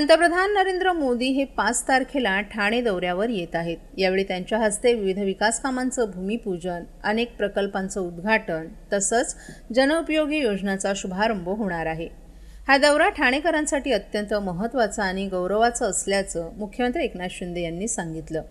पंतप्रधान नरेंद्र मोदी हे पाच तारखेला ठाणे दौऱ्यावर येत आहेत. यावेळी त्यांच्या हस्ते विविध विकास कामांचं भूमिपूजन अनेक प्रकल्पांचं उद्घाटन तसंच जनउपयोगी योजनांचा शुभारंभ होणार आहे. हा दौरा ठाणेकरांसाठी अत्यंत महत्त्वाचा आणि गौरवाचा असल्याचं मुख्यमंत्री एकनाथ शिंदे यांनी सांगितलं.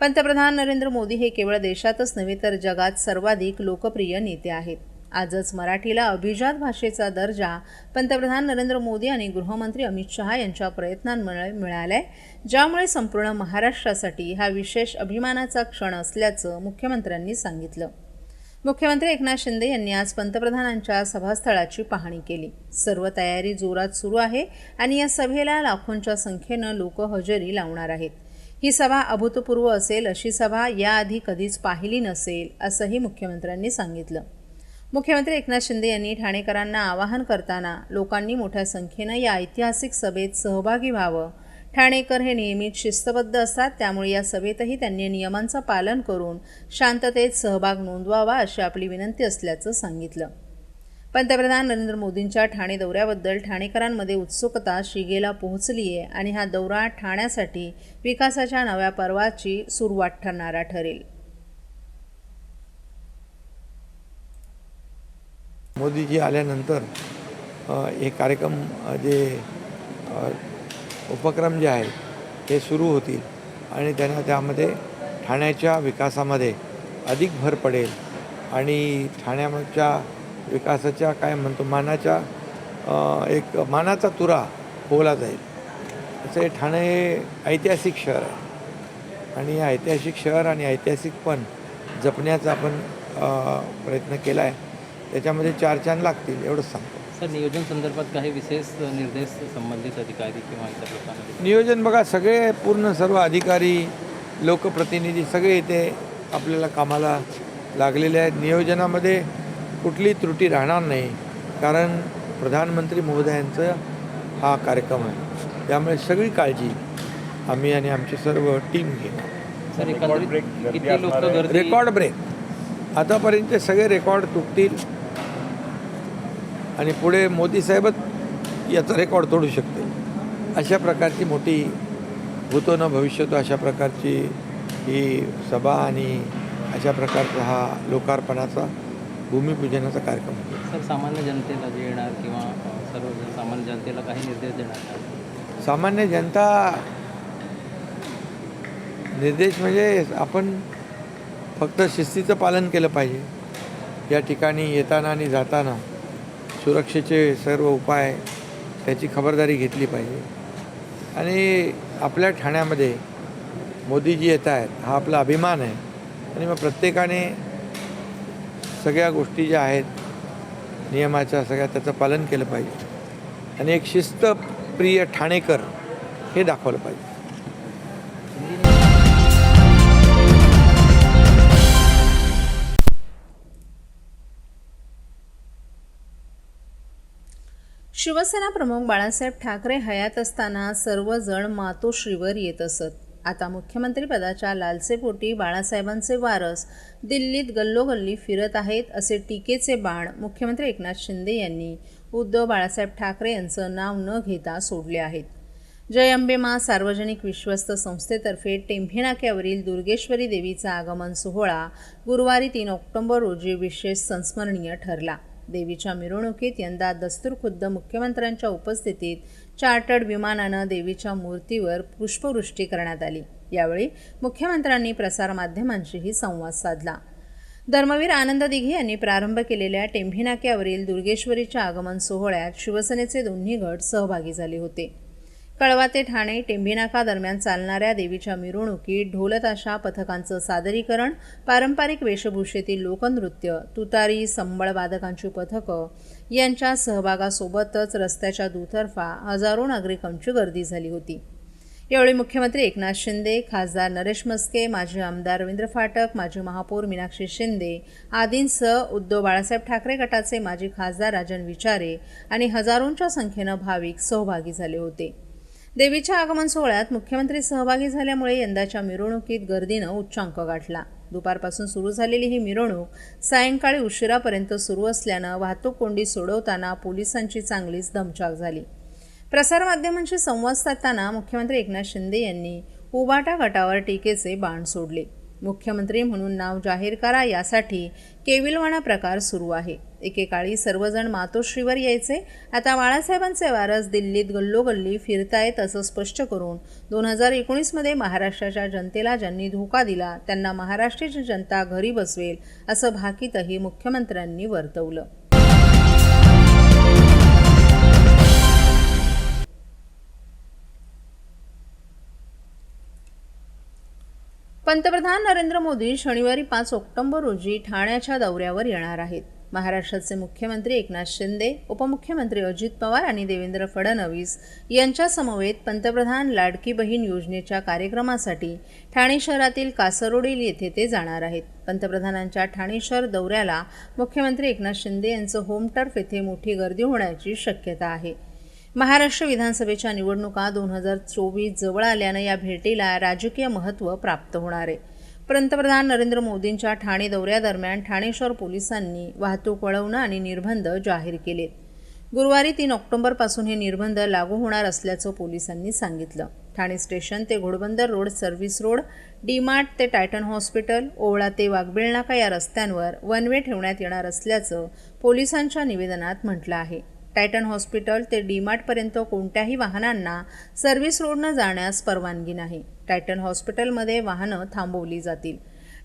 पंतप्रधान नरेंद्र मोदी हे केवळ देशातच नव्हे तर जगात सर्वाधिक लोकप्रिय नेते आहेत. आजच मराठीला अभिजात भाषेचा दर्जा पंतप्रधान नरेंद्र मोदी आणि गृहमंत्री अमित शहा यांच्या प्रयत्नांमुळे मिळाला आहे ज्यामुळे संपूर्ण महाराष्ट्रासाठी हा विशेष अभिमानाचा क्षण असल्याचं मुख्यमंत्र्यांनी सांगितलं. मुख्यमंत्री एकनाथ शिंदे यांनी आज पंतप्रधानांच्या सभास्थळाची पाहणी केली. सर्व तयारी जोरात सुरू आहे आणि या सभेला लाखोंच्या संख्येनं लोक हजेरी लावणार आहेत. ही सभा अभूतपूर्व असेल अशी सभा याआधी कधीच पाहिली नसेल असंही मुख्यमंत्र्यांनी सांगितलं. मुख्यमंत्री एकनाथ शिंदे यांनी ठाणेकरांना आवाहन करताना लोकांनी मोठ्या संख्येनं या ऐतिहासिक सभेत सहभागी व्हावं. ठाणेकर हे नियमित शिस्तबद्ध असतात त्यामुळे या सभेतही त्यांनी नियमांचं पालन करून शांततेत सहभाग नोंदवावा अशी आपली विनंती असल्याचं सांगितलं. पंतप्रधान नरेंद्र मोदींच्या ठाणे दौऱ्याबद्दल ठाणेकरांमध्ये उत्सुकता शिगेला पोहोचली आहे आणि हा दौरा ठाण्यासाठी विकासाच्या नव्या पर्वाची सुरुवात ठरणारा ठरेल. मोदीजी आल्यानंतर हे कार्यक्रम जे उपक्रम जे आहेत ते सुरू होतील आणि त्यांना त्यामध्ये ठाण्याच्या विकासामध्ये अधिक भर पडेल आणि ठाण्याच्या विकासाच्या काय म्हणतो मानाच्या एक मानाचा तुरा पोवला जाईल. तसे ठाणे हे ऐतिहासिक शहर आहे. आणि ऐतिहासिक शहर आणि ऐतिहासिक पण जपण्याचा आपण प्रयत्न केला आहे. त्याच्यामध्ये चार चांद लागतील एवढंच सांगतो. सर नियोजन संदर्भात काही विशेष निर्देश संबंधित अधिकारी किंवा इतर लोकांना? नियोजन बघा सगळे पूर्ण सर्व अधिकारी लोकप्रतिनिधी सगळे इथे आपल्याला कामाला लागलेले आहेत. नियोजनामध्ये कुठली त्रुटी राहणार नाही कारण प्रधानमंत्री महोदयांचं हा कार्यक्रम आहे. त्यामुळे सगळी काळजी आम्ही आणि आमची सर्व टीम घेणार. सर लोक गर्दी रेकॉर्ड ब्रेक आतापर्यंत सगळे रेकॉर्ड तुटतील. आणि पुढे मोदी साहेबच याचा रेकॉर्ड तोडू शकतील. अशा प्रकारची मोठी भूतो न भविष्यतो अशा प्रकारची ही सभा आणि अशा प्रकारचा हा लोकार्पणाचा भूमिपूजनाचा कार्यक्रम आहे सर सामान्य जनतेला जे येणार किंवा सर्व सामान्य जनतेला काही निर्देश देणार? सामान्य जनता निर्देश म्हणजे आपण फक्त शिस्तीचं पालन केलं पाहिजे. या ठिकाणी येताना आणि जाताना सुरक्षेचे सर्व उपाय त्याची खबरदारी घेतली पाहिजे. आणि आपल्या ठाण्यामध्ये मोदीजी येत आहेत हा आपला अभिमान आहे. आणि मग प्रत्येकाने सगळ्या गोष्टी ज्या आहेत नियमाच्या सगळ्या त्याचं पालन केलं पाहिजे. आणि एक शिस्तप्रिय ठाणेकर हे दाखवलं पाहिजे. शिवसेना प्रमुख बाळासाहेब ठाकरे हयात असताना सर्वजण मातोश्रीवर येत असत. आता मुख्यमंत्रीपदाच्या लालसेपोटी बाळासाहेबांचे वारस दिल्लीत गल्लोगल्ली फिरत आहेत असे टीकेचे बाण मुख्यमंत्री एकनाथ शिंदे यांनी उद्धव बाळासाहेब ठाकरे यांचं नाव न घेता सोडले आहेत. जय अंबेमा सार्वजनिक विश्वस्त संस्थेतर्फे टेंभे नाक्यावरील दुर्गेश्वरी देवीचा आगमन सोहळा गुरुवारी तीन ऑक्टोबर रोजी विशेष संस्मरणीय ठरला. देवीच्या मिरवणुकीत यंदा दस्तूरखुद्द मुख्यमंत्र्यांच्या उपस्थितीत चार्टर्ड विमानानं देवीच्या मूर्तीवर पुष्पवृष्टी करण्यात आली. यावेळी मुख्यमंत्र्यांनी प्रसारमाध्यमांशीही संवाद साधला. धर्मवीर आनंद दिघे यांनी प्रारंभ केलेल्या टेंभी नाक्यावरील दुर्गेश्वरीच्या आगमन सोहळ्यात शिवसेनेचे दोन्ही गट सहभागी झाले होते. कळवा ते ठाणे टेंभीनाका दरम्यान चालणाऱ्या देवीच्या मिरवणुकीत ढोलताशा पथकांचं सादरीकरण पारंपरिक वेशभूषेतील लोकनृत्य तुतारी संबळवादकांची पथकं यांच्या सहभागासोबतच रस्त्याच्या दुतर्फा हजारो नागरिकांची गर्दी झाली होती. यावेळी मुख्यमंत्री एकनाथ शिंदे खासदार नरेश मस्के माजी आमदार रवींद्र फाटक माजी महापौर मीनाक्षी शिंदे आदींसह उद्धव बाळासाहेब ठाकरे गटाचे माजी खासदार राजन विचारे आणि हजारोंच्या संख्येनं भाविक सहभागी झाले होते. देवीच्या आगमन सोहळ्यात मुख्यमंत्री सहभागी झाल्यामुळे यंदाच्या मिरवणुकीत गर्दीनं उच्चांक गाठला. दुपारपासून सुरू झालेली ही मिरवणूक सायंकाळी उशिरापर्यंत सुरू असल्यानं वाहतूक कोंडी सोडवताना पोलिसांची चांगलीच दमछाक झाली. प्रसारमाध्यमांशी संवाद साधताना मुख्यमंत्री एकनाथ शिंदे यांनी उबाटा गटावर टीकेचे बाण सोडले. मुख्यमंत्री म्हणून नाव जाहीर करा यासाठी केविलवाणा प्रकार सुरू आहे. एकेकाळी सर्वजण मातोश्रीवर यायचे. आता बाळासाहेबांचे वारस दिल्लीत गल्लोगल्ली फिरतायत असं स्पष्ट करून दोन हजार एकोणीसमध्ये महाराष्ट्राच्या जनतेला ज्यांनी धोका दिला त्यांना महाराष्ट्राची जनता घरी बसवेल असं भाकीतही मुख्यमंत्र्यांनी वर्तवलं. पंतप्रधान नरेंद्र मोदी शनिवारी पाच ऑक्टोबर रोजी ठाण्याच्या दौऱ्यावर येणार आहेत. महाराष्ट्राचे मुख्यमंत्री एकनाथ शिंदे उपमुख्यमंत्री अजित पवार आणि देवेंद्र फडणवीस यांच्यासमवेत पंतप्रधान लाडकी बहीण योजनेच्या कार्यक्रमासाठी ठाणे शहरातील कासरोडील येथे ते जाणार आहेत. पंतप्रधानांच्या ठाणे शहर दौऱ्याला मुख्यमंत्री एकनाथ शिंदे यांचं होम टर्फ येथे मोठी गर्दी होण्याची शक्यता आहे. महाराष्ट्र विधानसभेच्या निवडणुका दोन हजार चोवीस जवळ आल्यानं या भेटीला राजकीय महत्त्व प्राप्त होणार आहे. पंतप्रधान नरेंद्र मोदींच्या ठाणे दौऱ्यादरम्यान ठाणे शहर पोलिसांनी वाहतूक वळवणं आणि निर्बंध जाहीर केलेत गुरुवारी तीन ऑक्टोबरपासून हे निर्बंध लागू होणार असल्याचं पोलिसांनी सांगितलं. ठाणे स्टेशन ते Ghodbunder road service road DMart ते टायटन हॉस्पिटल ओवळा ते वाघबिळनाका या रस्त्यांवर वन वे ठेवण्यात येणार असल्याचं पोलिसांच्या निवेदनात म्हटलं आहे. टायटन हॉस्पिटल ते डीमार्टपर्यंत कोणत्याही वाहनांना सर्व्हिस रोडनं जाण्यास परवानगी नाही. टायटन हॉस्पिटलमध्ये वाहनं थांबवली जातील.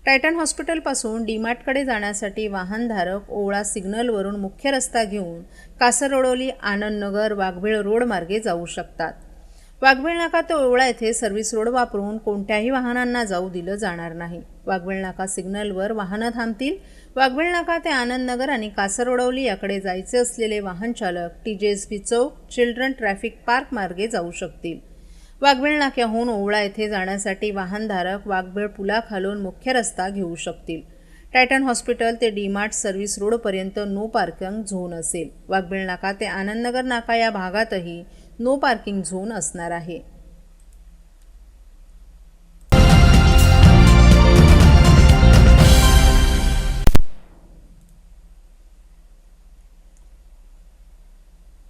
टायटन हॉस्पिटलपासून डीमार्टकडे जाण्यासाठी वाहनधारक ओवळा सिग्नलवरून मुख्य रस्ता घेऊन कासरोडोली आनंदनगर वाघबीळ रोडमार्गे जाऊ शकतात. वाघबीळ नाका ते ओवळा येथे सर्व्हिस रोड वापरून कोणत्याही वाहनांना जाऊ दिलं जाणार नाही. वाघबीळ नाका सिग्नलवर वाहनं थांबतील वाघबीळ नाका ते आनंदनगर आणि कासरवडवली याकडे जायचे असलेले वाहनचालक टी जे एस पी चौक चिल्ड्रन ट्रॅफिक पार्क मार्गे जाऊ शकतील. वाघबीळ नाक्याहून ओवळा येथे जाण्यासाठी वाहनधारक वाघबीळ पुलाखालून मुख्य रस्ता घेऊ शकतील. टायटन हॉस्पिटल ते डीमार्ट सर्व्हिस रोडपर्यंत नो पार्किंग झोन असेल. वाघबेळ नाका ते आनंदनगर नाका या भागातही नो पार्किंग झोन असणार आहे.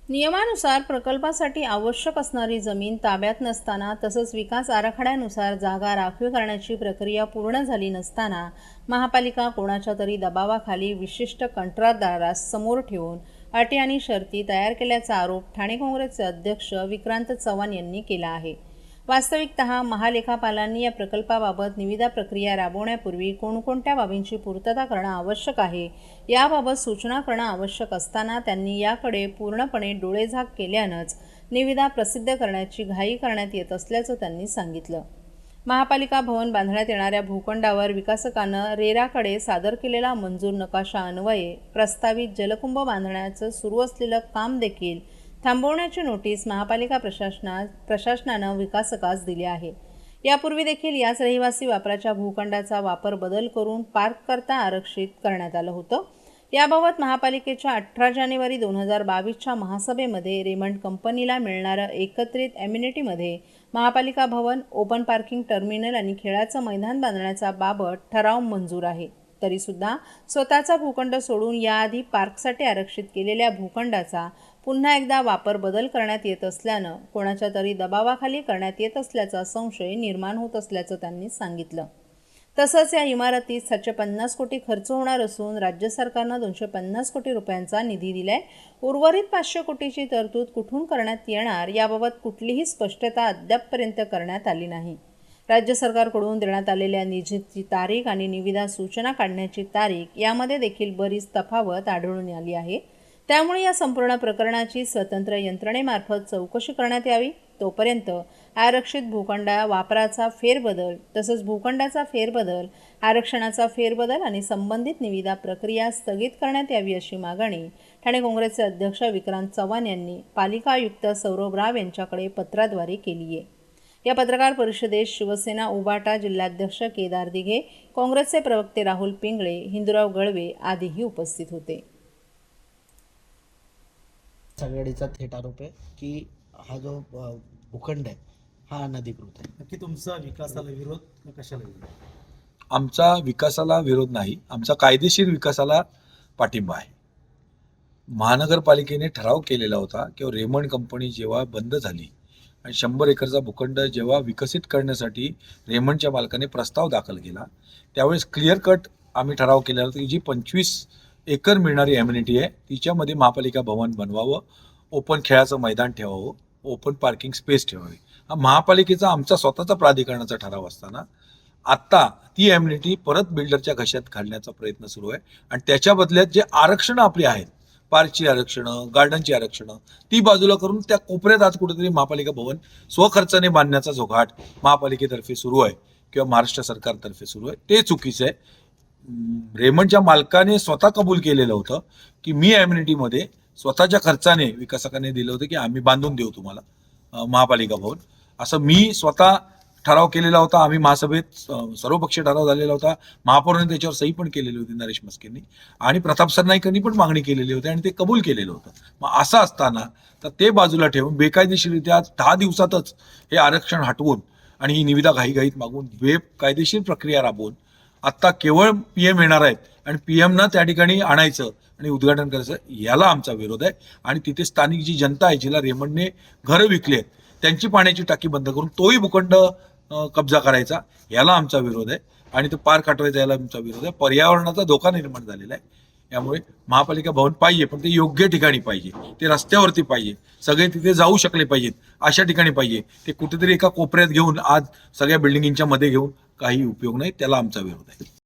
नियमानुसार प्रकल्पासाठी आवश्यक असणारी जमीन ताब्यात नसताना तसंच विकास आराखड्यानुसार जागा राखीव करण्याची प्रक्रिया पूर्ण झाली नसताना महापालिका कोणाच्या तरी दबावाखाली विशिष्ट कंत्राटदारास समोर ठेवून अटी आणि शर्ती तयार केल्याचा आरोप ठाणे काँग्रेसचे अध्यक्ष विक्रांत चव्हाण यांनी केला आहे. वास्तविकत महालेखापालांनी या प्रकल्पाबाबत निविदा प्रक्रिया राबवण्यापूर्वी कोणकोणत्या बाबींची पूर्तता करणं आवश्यक आहे याबाबत सूचना करणं आवश्यक असताना त्यांनी याकडे पूर्णपणे डोळेझाक केल्यानंच निविदा प्रसिद्ध करण्याची घाई करण्यात येत असल्याचं त्यांनी सांगितलं. महापालिका भवन बांधण्यात येणाऱ्या भूखंडावर विकासकानं रेराकडे सादर केलेला मंजूर नकाशा अन्वये प्रस्तावित जलकुंभ बांधण्याचं सुरू असलेलं काम देखील थांबवण्याची नोटीस महापालिका प्रशासना प्रशासनानं विकासकास दिली आहे. यापूर्वी देखील याच रहिवासी वापराच्या भूखंडाचा वापर बदल करून पार्क करता आरक्षित करण्यात आलं होतं. याबाबत महापालिकेच्या अठरा जानेवारी दोन हजार बावीसच्या महासभेमध्ये रेमंड कंपनीला मिळणारं एकत्रित एम्युनिटीमध्ये महापालिका भवन ओपन पार्किंग टर्मिनल आणि खेळाचं मैदान बांधण्याचा बाबत ठराव मंजूर आहे. तरीसुद्धा स्वतःचा भूखंड सोडून याआधी पार्कसाठी आरक्षित केलेल्या भूखंडाचा पुन्हा एकदा वापर बदल करण्यात येत असल्यानं कोणाच्या तरी दबावाखाली करण्यात येत असल्याचा संशय निर्माण होत असल्याचं त्यांनी सांगितलं. तसंच या इमारतीत सातशे पन्नास कोटी खर्च होणार असून राज्य सरकारनं दोनशे पन्नास कोटी रुपयांचा निधी दिलाय. उर्वरित पाचशे कोटीची तरतूद कुठून करण्यात येणार याबाबत कुठलीही स्पष्टता अद्यापपर्यंत करण्यात आली नाही. राज्य सरकारकडून देण्यात आलेल्या निधीची तारीख आणि निविदा सूचना काढण्याची तारीख यामध्ये देखील बरीच तफावत आढळून आली आहे. त्यामुळे या संपूर्ण प्रकरणाची स्वतंत्र यंत्रणेमार्फत चौकशी करण्यात यावी. तोपर्यंत आरक्षित भूखंडा वापराचा फेरबदल तसंच भूखंडाचा फेरबदल आरक्षणाचा फेरबदल आणि संबंधित निविदा प्रक्रिया स्थगित करण्यात यावी अशी मागणी ठाणे काँग्रेसचे अध्यक्ष विक्रांत चव्हाण यांनी पालिका आयुक्त सौरभ राव यांच्याकडे पत्राद्वारे केली आहे या पत्रकार परिषदेत शिवसेना उबाटा जिल्हाध्यक्ष केदार दिघे काँग्रेसचे प्रवक्ते राहुल पिंगळे हिंदुराव गळवे आदीही उपस्थित होते. आघाडीचा थेट आरोप आहे की हा जो भूखंड आहे हा अनधिकृत आहे. नक्की तुमचा विकासाला विरोध कशाला विरोध? आमचा विकासाला विरोध नाही. आमचा कायदेशीर विकासाला पाठिंबा आहे. महानगरपालिकेने ठराव केलेला होता किंवा रेमंड कंपनी जेव्हा बंद झाली आणि शंभर एकरचा भूखंड जेव्हा विकसित करण्यासाठी रेमंडच्या मालकाने प्रस्ताव दाखल केला त्यावेळेस क्लिअर कट आम्ही ठराव केलेला होता की जी पंचवीस एकर मिळणारी ॲम्युनिटी आहे. तिच्यामध्ये महापालिका भवन बनवावं ओपन खेळाचं मैदान ठेवावं ओपन पार्किंग स्पेस ठेवावी. हा महापालिकेचा आमचा स्वतःचा प्राधिकरणाचा ठराव असताना आत्ता ती ॲम्युनिटी परत बिल्डरच्या घशात घालण्याचा प्रयत्न सुरू आहे. आणि त्याच्या बदल्यात जे आरक्षणं आपली आहेत पार्कची आरक्षणं गार्डनची आरक्षणं ती बाजूला करून त्या कोपऱ्यात आज कुठेतरी महापालिका भवन स्वखर्चाने बांधण्याचा झोघाट महापालिकेतर्फे सुरू आहे किंवा महाराष्ट्र सरकारतर्फे सुरू आहे ते चुकीचं आहे. रेमंडच्या मालकाने स्वतः कबूल केलेलं होतं की मी ॲम्युनिटीमध्ये स्वतःच्या खर्चाने विकासकाने दिलं होतं की आम्ही बांधून देऊ तुम्हाला महापालिका भवन. असं मी स्वतः ठराव केलेला होता. आम्ही महासभेत सर्वपक्षीय ठराव झालेला होता. महापौरांनी त्याच्यावर सही पण केलेली होती नरेश मस्केंनी. आणि प्रताप सरनाईकांनी पण मागणी केलेली होती आणि ते कबूल केलेलं होतं. मग असं असताना तर ते बाजूला ठेवून बेकायदेशीररित्या दहा दिवसातच हे आरक्षण हटवून आणि ही निविदा घाईघाईत मागून बेकायदेशीर प्रक्रिया राबवून आत्ता केवळ पी एम येणार आहेत आणि पी एमना त्या ठिकाणी आणायचं आणि उद्घाटन करायचं याला आमचा विरोध आहे. आणि तिथे स्थानिक जी जनता आहे जिला रेमंडने घरं विकली आहेत त्यांची पाण्याची टाकी बंद करून तोही भूखंड कब्जा करायचा याला आमचा विरोध आहे. आणि तो पार काटवायचा याला आमचा विरोध आहे. पर्यावरणाचा धोका निर्माण झालेला आहे. त्यामुळे महापालिका भवन पाहिजे पण ते योग्य ठिकाणी पाहिजे. ते रस्त्यावरती पाहिजे. सगळे तिथे जाऊ शकले पाहिजेत. अशा ठिकाणी पाहिजे. ते कुठेतरी एका कोपऱ्यात घेऊन आज सगळ्या बिल्डिंगच्या मध्ये घेऊन काही उपयोग नाही त्याला आमचा विरोध आहे.